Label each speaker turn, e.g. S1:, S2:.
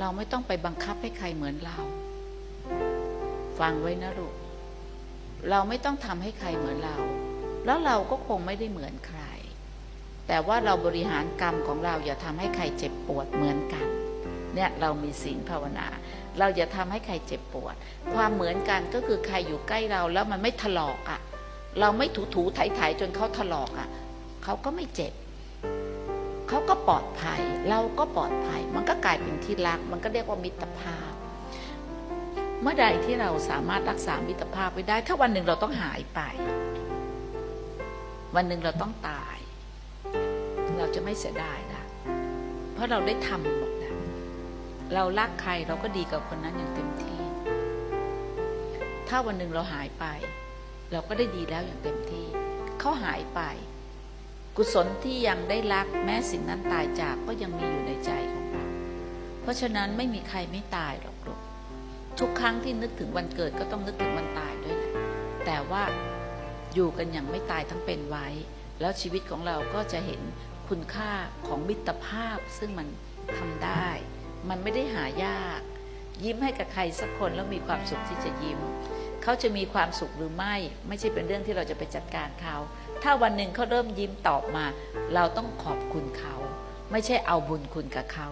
S1: เราไม่ต้องไปบังคับให้ใครเหมือนเรา ฟังไว้นะลูก เราไม่ต้องทำให้ใครเหมือนเรา แล้วเราก็คงไม่ได้เหมือนใคร แต่ว่าเราบริหารกรรมของเราอย่าทำให้ใครเจ็บปวดเหมือนกัน เนี่ยเรามีศีลภาวนา เราอย่าทำให้ใครเจ็บปวด ความเหมือนกันก็คือใครอยู่ใกล้เราแล้วมันไม่ถลอกอะ่ะ เราไม่ถูถูไถไถจนเขาถลอกอะ่ะ เขาก็ไม่เจ็บ เขาก็ปลอดภัย เราก็ปลอดภัย มันก็กลายเป็นที่รัก มันก็เรียกว่ามิตรภาพ เมื่อใดที่เราสามารถรักษามิตรภาพไว้ได้ ถ้าวันหนึ่งเราต้องหายไป วันหนึ่งเราต้องตาย เราจะไม่เสียดายนะเพราะเราได้ทำหมดแล้วเรารักใครเราก็ดีกับคนนั้นอย่างเต็มที่ ถ้าวันหนึ่งเราหายไป เราก็ได้ดีแล้วอย่างเต็มที่เขาหายไป กุศลที่ยังได้รักแม้สิ่งนั้นตายจากก็ยังมีอยู่ในใจของเรา เพราะฉะนั้นไม่มีใครไม่ตายหรอกลูกทุกครั้งที่นึกถึงวันเกิดก็ต้องนึกถึงวันตายด้วยแหละแต่ว่าอยู่กันอย่างไม่ตายทั้งเป็นไว้ แล้วชีวิตของเราก็จะเห็นคุณค่าของมิตรภาพซึ่งมันทำได้ มันไม่ได้หายาก ยิ้มให้กับใครสักคนแล้วมีความสุขที่จะยิ้ม เขาจะมีความสุขหรือไม่ ไม่ใช่เป็นเรื่องที่เราจะไปจัดการเขา ถ้าวันหนึ่งเขาเริ่มยิ้มตอบมา เราต้องขอบคุณเขา ไม่ใช่เอาบุญคุณกับเขา